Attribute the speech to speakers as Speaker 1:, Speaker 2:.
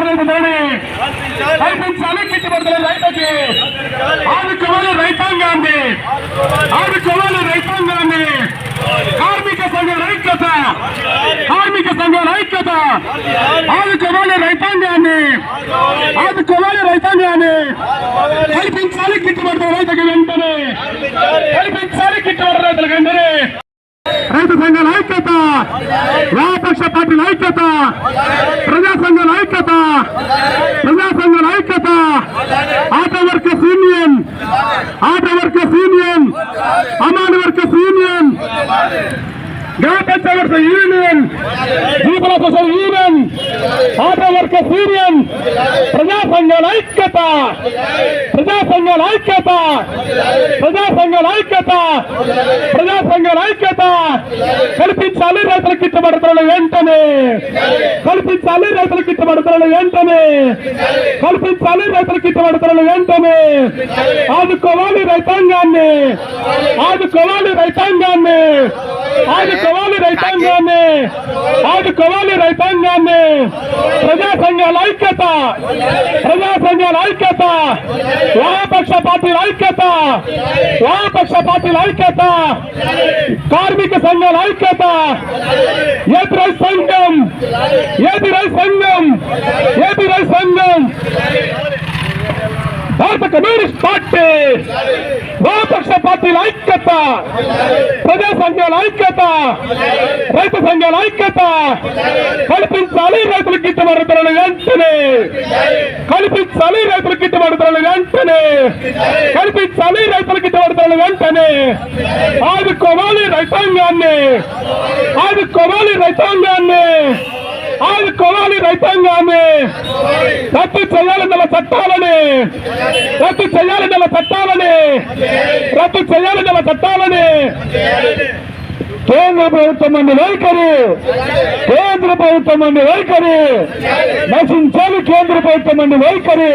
Speaker 1: Internet Dhoni కల్పించాలి గిట్టుబడుతున్న రైతుకి. ఆదుకోవాలి రైతాంగాన్ని. ఆదుకోవాలి రైతాంగాన్ని. కార్మిక సంఘం ఐక్యత. కార్మిక సంఘం ఐక్యత. ఆదుకోవాలి రైతాంగాన్ని. ఆదుకోవాలి రైతాంగాన్ని. కల్పించాలి గిట్టుబడుతున్న రైతుకి వెంటనే. కల్పించాలి గిట్టుబడిన రైతులకు వెంటనే. రైతు సంఘాల ఐక్యత. వామపక్ష పార్టీల ఐక్యత. ప్రజా గ్రామ workers union దీపల social union auto workers union ప్రజా సంఘాల ఐక్యత ప్రజా సంఘాల ఐక్యత ప్రజా సంఘాల ఐక్యత ప్రజా సంఘాల ఐక్యత కల్పించాలి రైతులకు గిట్టుబడుతున్న వెంటనే కల్పించాలి రైతులకు గిట్టుబడుతున్న వెంటనే కల్పించాలి రైతులకు గిట్టుబడుతున్న వెంటనే. ఆదుకోవాలి రైతాంగాన్ని ఆదుకోవాలి రైతాంగాన్ని. ఆదుకోవాలి రైతాంగాన్ని ఆదుకోవాలి రైతాంగాన్ని ప్రజా సంఘాల ఐక్యత ప్రజా సంఘాల ఐక్యత వామపక్ష పార్టీల ఐక్యత వామపక్ష పార్టీల ఐక్యత కార్మిక సంఘాల ఐక్యత ఏపీ రైతు సంఘం ఏపీ రైతు సంఘం ఏపీ రైతు సంఘం భారత కమ్యూనిస్ట్ పార్టీ వామపక్ష పార్టీల ఐక్యత ప్రజా సంఘాల ఐక్యత రైతు సంఘాల ఐక్యత కల్పించాలి రైతుల గిట్టుబాటు ధరలు వెంటనే. కల్పించాలి రైతుల గిట్టుబాటు ధరలు వెంటనే. కల్పించాలి రైతుల గిట్టుబాటు ధరలు వెంటనే. ఆదుకోవాలి రైతాంగాన్ని. ఆదుకోవాలి రైతాంగాన్ని. ఆదుకోవాలి రైతాంగ రైతాంగాన్ని రద్దు చేయాలి నెల చట్టాలని రద్దు చేయాలి నెల చట్టాలని రద్దు చేయాలి నెల చట్టాలని. కేంద్ర ప్రభుత్వం అన్ని వైఖరి కేంద్ర ప్రభుత్వం అన్ని వైఖరి నశించాలి కేంద్ర ప్రభుత్వం అన్ని వైఖరి.